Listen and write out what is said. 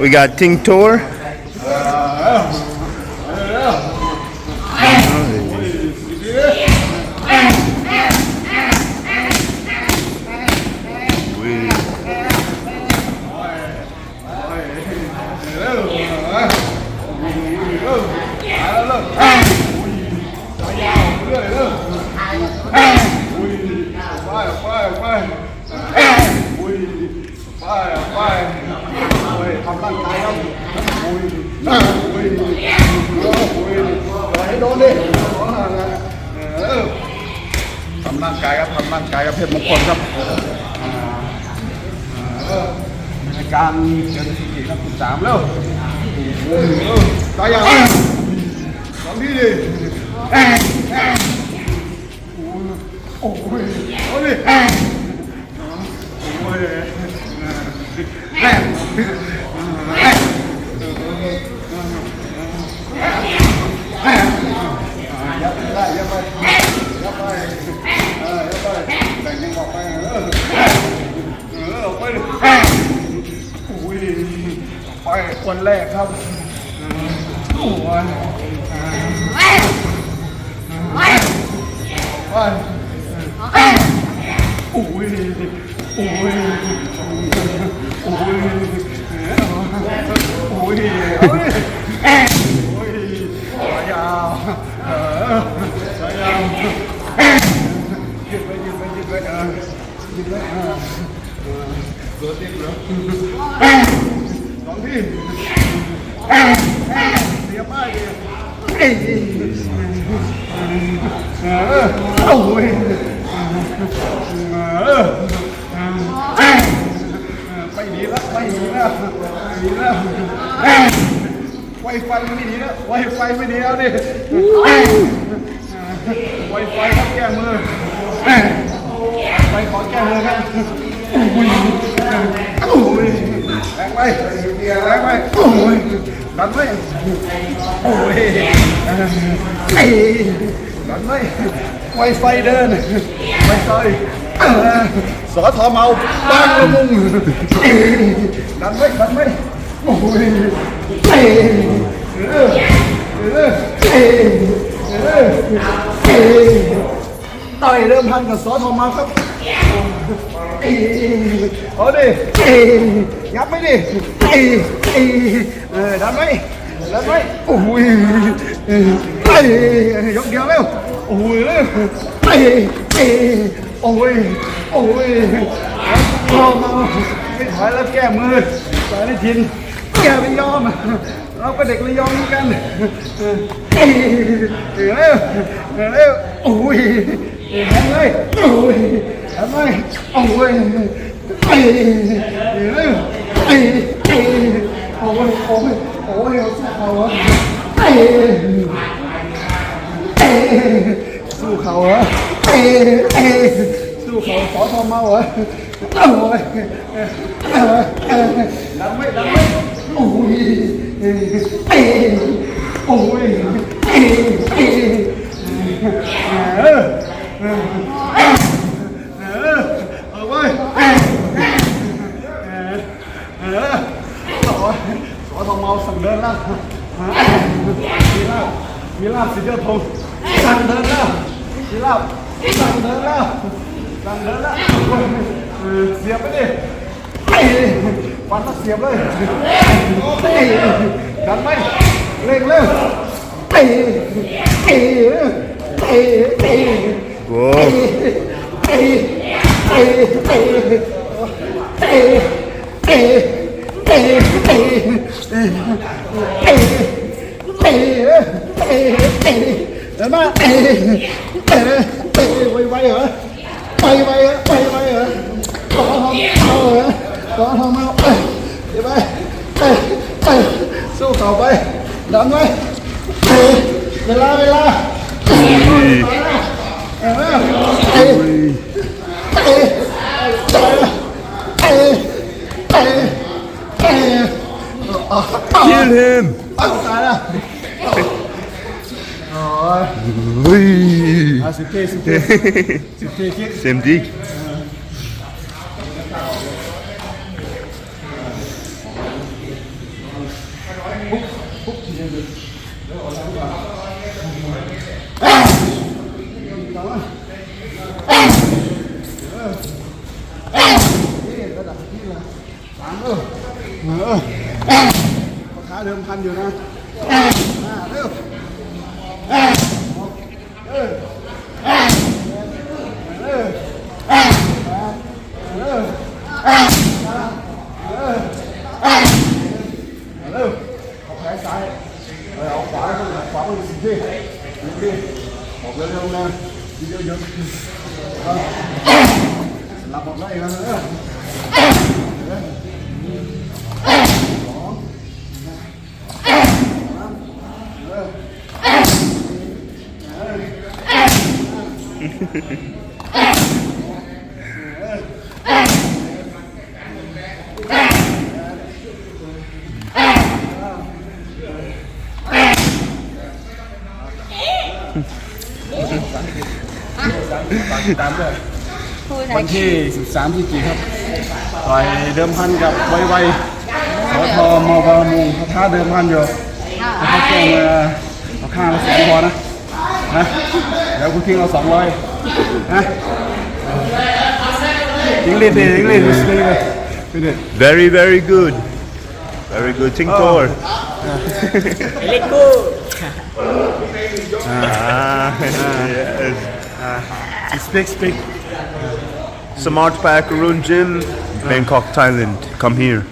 We got tingtor ดิเออทำร่างกายครับทำร่างกายกับเพชรมงคลครับในการเจอทีกี่ครับสามแล้วตายยังสองที่ดิโอ้ยโอ้ย โอ้ยแม่ยับได้ยับไปยับไปเออยับไปแบ่งยังบอกไปเออเออไปอุ้ย ไปคนแรกครับโอ้ยไปอุ้ยอุ้ยโอ้ยโอ้ยโอ้ยสายยาวเออยยาวยืดไปยืดไปยืดไปเออยืดไปเออ สองที่เสียป้ายเออโอ้ยเออไปดีแล้วไปดีแล้วไปดีแล้วไวไฟไม่ดีแล้วไวไฟไม่ดีแล้วดิไวไฟครับแก้มือ ไปขอแก้มือครับโอ้ยแรงไปแรงไปโอ้ยดันไปโอ้ยดันไปไวไฟเดินไวไฟสอทอเมาบ้างละมุงดันไปดันไปโอ้ยเออเออเออเออต่อยเริ่มพันกับสอทอเมาครับ เอาดิยับไม่ดิเออดันไหมดันไหมโอ้ยยกเดียวเร็วโอ้ยเร็วโอ้ยโอ้ยพอมาไม่ถอยแล้วแก้มือสายนิทินแกไม่ยอมเราก็เด็กระยองเหมือนกันเร็วเร็วโอ้ย แทงเลยโอ้ยทำไมโอ้ยเอ้ยเอ้ยเอ้ยโอ้ยโอ้ยโอ้ยเอาสู้เขาเหรอเอ้ยเอ้ยสู้เขาเหรอเอ้ยเอ้ยสู้เขาขอทอมเมาเหรอโอ้ยเอ้ยเอ้ยดันไม่ดันไม่โอ้ยเอ้ยเอ้ยโอ้ยเอ้ยเอ้ย เออเอาไว้เออเออสอสอทองเมาสั่งเดินล้วมีลาบมีลาบสีเดียวทงสั่งเดินล้วมีลาบสั่งเดินล้วสั่งเดินล้วเสียบไปดิฟันก็เสียบเลยดันไปเร่งเร็วเอ้ยเอ้ยเอ้ยเอ้ย Whoa. Đấy mà quay quay hả quay quay hả quay quay hả có không có hả có không không đi bay สู้เขาไปดันไ Kill him. ตายแล้วโอ้ย Wee. อะสิบทีสิบทีสิบทีคิด Same dig. สามเออเออพ่อค้าเดิมพันอยู่นะอ่าเร็วเออเออเออเร็วเอาแลซ้ายเอาเอาขวาเข้าไปขวาเข้าไปสิพี่พี่บอกเร็วๆนะเยอะๆเอาหลับหมดเลยนะเออตามด้ วยวันที่ 13พฤศจิกายนครับ ต่อยเดิมพันกับไวไวสทมบางมุงเขาท้าเดิมพันอยู่เขาแจ้งมาเอาค่าละแสนพอนะนะแล้วคุณทิ้งเราสองร้อยนะยิงเล่นดิยิงเล่นดิยิงเล่นไปเด็ด very very good very good Ting Tor Let go. ah yes speak speak Smart Pack Arun Gym Bangkok Thailand come here